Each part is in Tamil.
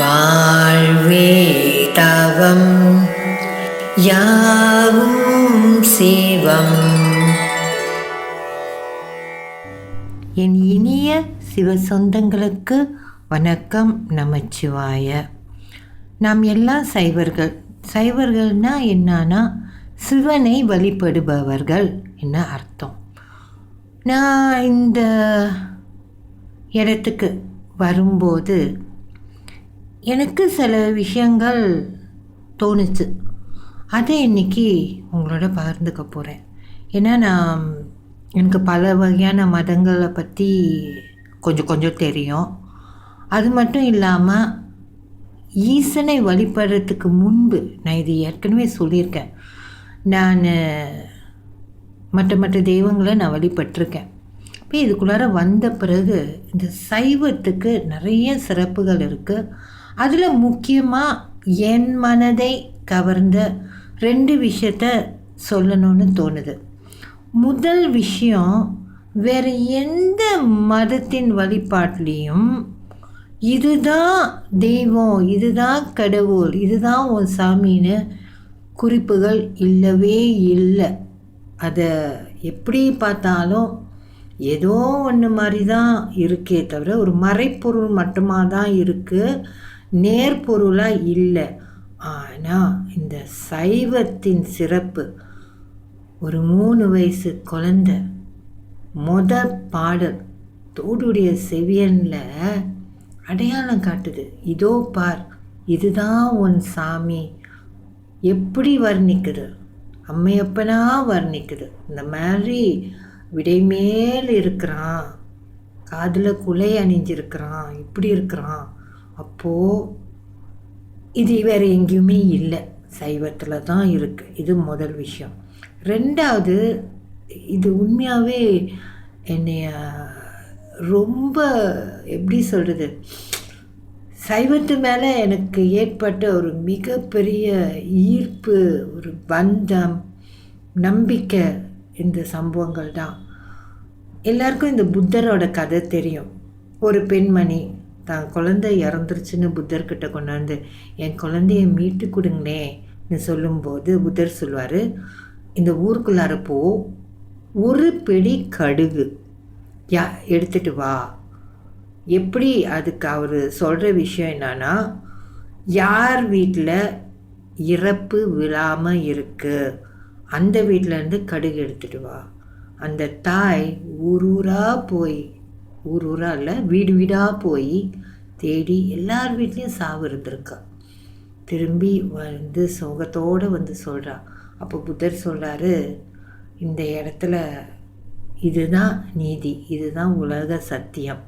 வாழ்வே தவம் யாவும் சிவம். என் இனிய சிவ சொந்தங்களுக்கு வணக்கம் நமச்சிவாய. நாம் எல்லாம் சைவர்கள் சைவர்கள்னா என்னன்னா சிவனை வழிபடுபவர்கள் என்ன அர்த்தம்? நான் இந்த இடத்துக்கு வரும்போது எனக்கு சில விஷயங்கள் தோணுச்சு. அதை இன்னைக்கு உங்களோட பகிர்ந்துக்க போகிறேன் ஏன்னா நான் எனக்கு பல வகையான மதங்களை பற்றி கொஞ்சம் கொஞ்சம் தெரியும். அது மட்டும் இல்லாமல் ஈசனை வழிபடுறதுக்கு முன்பு நான் இது ஏற்கனவே சொல்லியிருக்கேன். நான் மற்ற மற்ற தெய்வங்களை நான் வழிபட்டிருக்கேன். இப்போ இதுக்குள்ளார வந்த பிறகு இந்த சைவத்துக்கு நிறைய சிறப்புகள் இருக்குது அதில் முக்கியமாக என் மனதை கவர்ந்த ரெண்டு விஷயத்த சொல்லணும்னு தோணுது. முதல் விஷயம் வேறு எந்த மதத்தின் வழிபாட்டிலையும் இதுதான் தெய்வம் இதுதான் கடவுள் இதுதான் உன் சாமின்னு குறிப்புகள் இல்லவே இல்லை. அதை எப்படி பார்த்தாலும் ஏதோ ஒன்று மாதிரி தான் இருக்கே தவிர ஒரு மறைப்பொருள் மட்டுமாக தான் இருக்குது நேர்பொருளாக இல்லை. ஆனால் இந்த சைவத்தின் சிறப்பு ஒரு மூணு வயசு குழந்த மொத பாடல் தோடுடைய செவியனில் அடையாளம் காட்டுது. இதோ பார் இதுதான் உன் சாமி. எப்படி வர்ணிக்குது? அம்மையப்பனா வர்ணிக்குது. இந்த மாதிரி விடைமேல் இருக்கிறான். காதில் குலை அணிஞ்சிருக்கிறான். இப்படி இருக்கிறான். அப்போது இது வேறு எங்கேயுமே இல்லை. சைவத்தில் தான் இருக்குது இது முதல் விஷயம். ரெண்டாவது இது உண்மையாகவே என்னைய ரொம்ப எப்படி சொல்கிறது சைவத்து மேலே எனக்கு ஏற்பட்ட ஒரு மிகப்பெரிய ஈர்ப்பு ஒரு பந்தம் நம்பிக்கை இந்த சம்பவங்கள் தான். எல்லாருக்கும் இந்த புத்தரோட கதை தெரியும். ஒரு பெண்மணி தான் குழந்தை இறந்துருச்சுன்னு புத்தர்கிட்ட கொண்டாந்து என் குழந்தைய மீட்டு கொடுங்களேன்னு சொல்லும்போது புத்தர் சொல்லுவார் இந்த ஊருக்குள்ளார போ. ஒரு பிடி கடுகு. யா எடுத்துட்டு வா. எப்படி அதுக்கு அவர் சொல்கிற விஷயம் என்னன்னா யார் வீட்டில் இறப்பு விழாமல் இருக்குது அந்த வீட்டிலேருந்து கடுகு எடுத்துட்டு வா. அந்த தாய் ஊர் ஊராக போய் ஊர் ஊராக இல்லை வீடு வீடாக போய் தேடி எல்லார் வீட்லேயும் சாவு இருந்திருக்கா. திரும்பி வந்து சோகத்தோடு வந்து சொல்கிறான் அப்போ புத்தர் சொல்கிறாரு இந்த இடத்துல இதுதான் நீதி இதுதான் உலக சத்தியம்.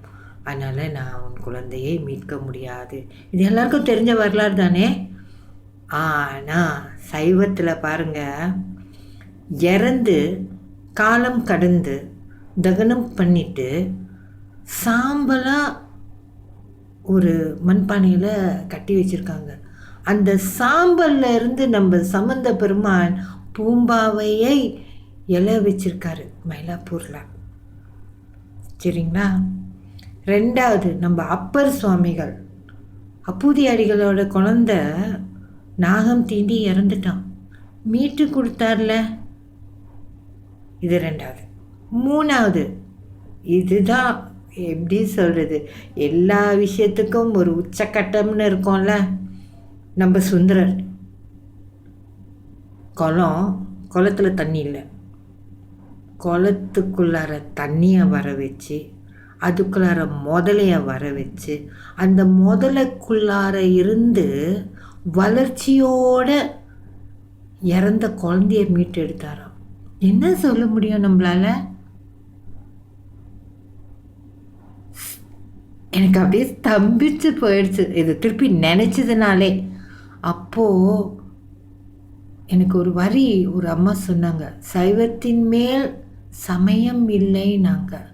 அதனால் நான் உன் குழந்தையை மீட்க முடியாது. இது எல்லாருக்கும் தெரிஞ்ச வரலாறு தானே? ஆனால் சைவத்தில் பாருங்கள் இறந்து காலம் கடந்து தகனம் பண்ணிட்டு சாம்பலாக ஒரு மண்பானையில் கட்டி வச்சுருக்காங்க. அந்த சாம்பல்ல இருந்து நம்ம சம்பந்த பெருமான் பூம்பாவையை இலை வச்சிருக்காரு மயிலாப்பூரில். சரிங்களா? ரெண்டாவது நம்ம அப்பர் சுவாமிகள். அப்பூதி அடிகளோட குழந்த நாகம் தீண்டி இறந்துட்டான். மீட்டு கொடுத்தார்ல. இது ரெண்டாவது. மூணாவது இதுதான் எப்படி சொல்கிறது எல்லா விஷயத்துக்கும் ஒரு உச்சக்கட்டம்னு இருக்கோம்ல. நம்ம சுந்தரர். குளம் குளத்தில் தண்ணி இல்லை. குளத்துக்குள்ளார தண்ணியை வர வச்சு அதுக்குள்ளார முதலைய வர வச்சு அந்த முதலைக்குள்ளார இருந்து வளர்ச்சியோட இறந்த குழந்தைய மீட்டு எடுத்தாராம் என்ன சொல்ல முடியும் நம்மளால? எனக்கு அப்படியே ஸ்தம்பிச்சு போயிடுச்சு. இது திருப்பி நினச்சதுனாலே. அப்போது எனக்கு ஒரு வரி ஒரு அம்மா சொன்னாங்க. சைவத்தின் மேல் சமயம் இல்லை நாங்கள்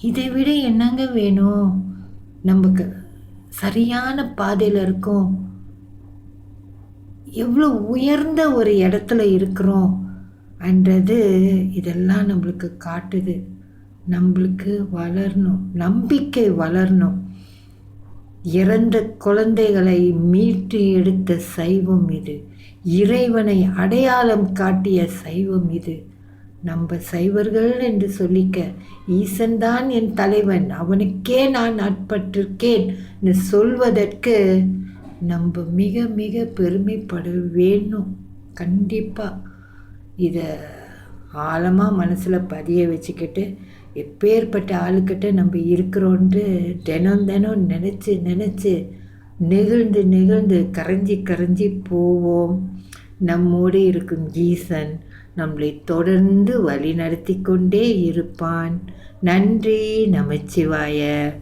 இதை விட என்னங்க வேணும்? நமக்கு சரியான பாதையில் இருக்கோம். எவ்வளோ உயர்ந்த ஒரு இடத்துல இருக்கிறோம். என்றது இதெல்லாம் நம்மளுக்கு காட்டுது. நம்மளுக்கு வளரணும் நம்பிக்கை வளரணும். இறந்த குழந்தைகளை மீட்டு எடுத்த சைவம் இது. இறைவனை அடையாளம் காட்டிய சைவம் இது. நம்ம சைவர்கள் என்று சொல்லிக்க ஈசன்தான் என் தலைவன் அவனுக்கே நான் ஆட்பட்டிருக்கேன் சொல்வதற்கு நம்ம மிக மிக பெருமைப்பட வேணும் கண்டிப்பாக இதை ஆழமாக மனசில் பதிய வச்சுக்கிட்டு எப்பேற்பட்ட ஆளுக்கிட்ட நம்ம இருக்கிறோன்ட்டு தினம் தினம் நினச்சி நினச்சி நெகிழ்ந்து நெகிழ்ந்து கரைஞ்சி கரைஞ்சி போவோம். நம்மோடு இருக்கும் ஈசன் நம்மளை தொடர்ந்து வழி நடத்தி கொண்டே இருப்பான். நன்றி நமச்சிவாய.